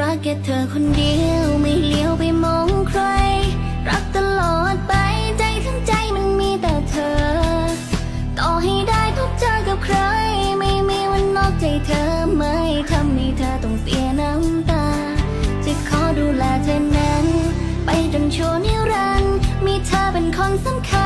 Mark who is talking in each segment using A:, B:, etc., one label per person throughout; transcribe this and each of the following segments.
A: รักแค่เธอคนเดียวไม่เลี้ยวไปมองใคร รักตลอดไปใจทั้งใจมันมีแต่เธอ ต่อให้ได้พบเจอกับใคร ไม่มีวันนอกใจเธอไม่ทำให้เธอต้องเสียน้ำตา จะขอดูแลเธอนั้น ไปจนชั่วนิรันดร์มีเธอเป็นคนสำคัญ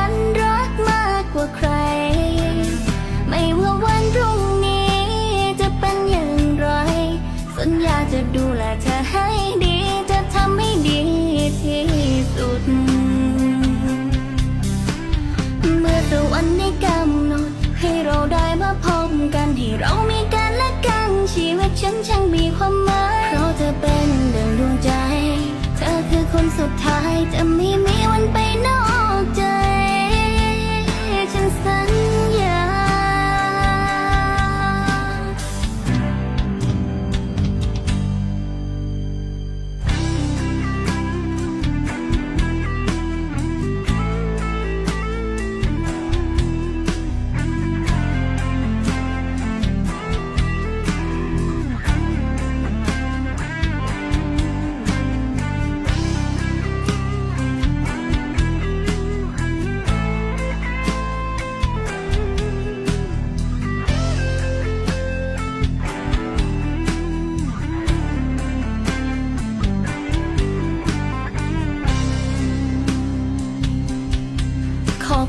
A: ให้เรามีกันและกันชีวิตฉันช่างมีความหมาย เพราะเธอเป็นดวงดวงใจ เธอคือคนสุดท้ายจะไม่มีวันไปนอก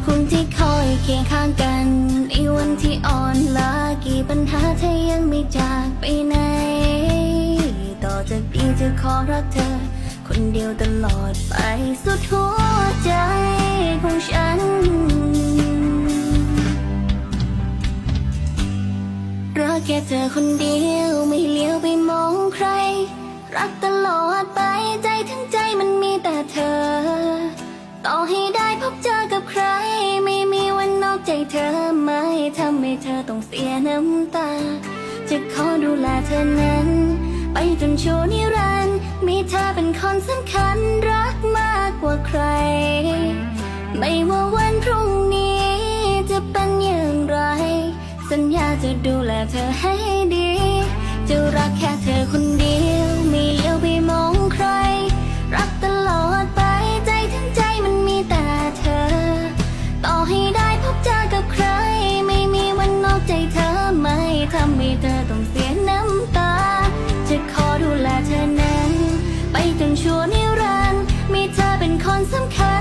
A: คุณที่คอยเคียงข้างกันในวันที่อ่อนล้ากี่ปัญหาเธอยังไม่จากไปไหน ต่อจากนี้จะขอรักเธอ คนเดียวตลอดไปสุดหัวใจของฉัน รักแค่เธอคนเดียวไม่เลี้ยวไปมองใคร รักตลอดไปใจทั้งใจมันมีแต่เธอ ต่อให้ได้พบเจอ ดูแลเธอนั้น ไปจนชั่วนิรันดร์มีเธอเป็นคนสำคัญรักมากกว่าใคร ไม่ว่าวันพรุ่งนี้จะเป็นอย่างไร สัญญาจะดูแลเธอให้ดี จะรักแค่เธอคนเดียวไม่เลี้ยวไปมองใคร รักตลอดไปใจทั้งใจมันมีแต่เธอ ต่อให้ได้พบเจอกับใคร ไม่มีวันนอกใจเธอไม่ทำให้เธอ สำคัญ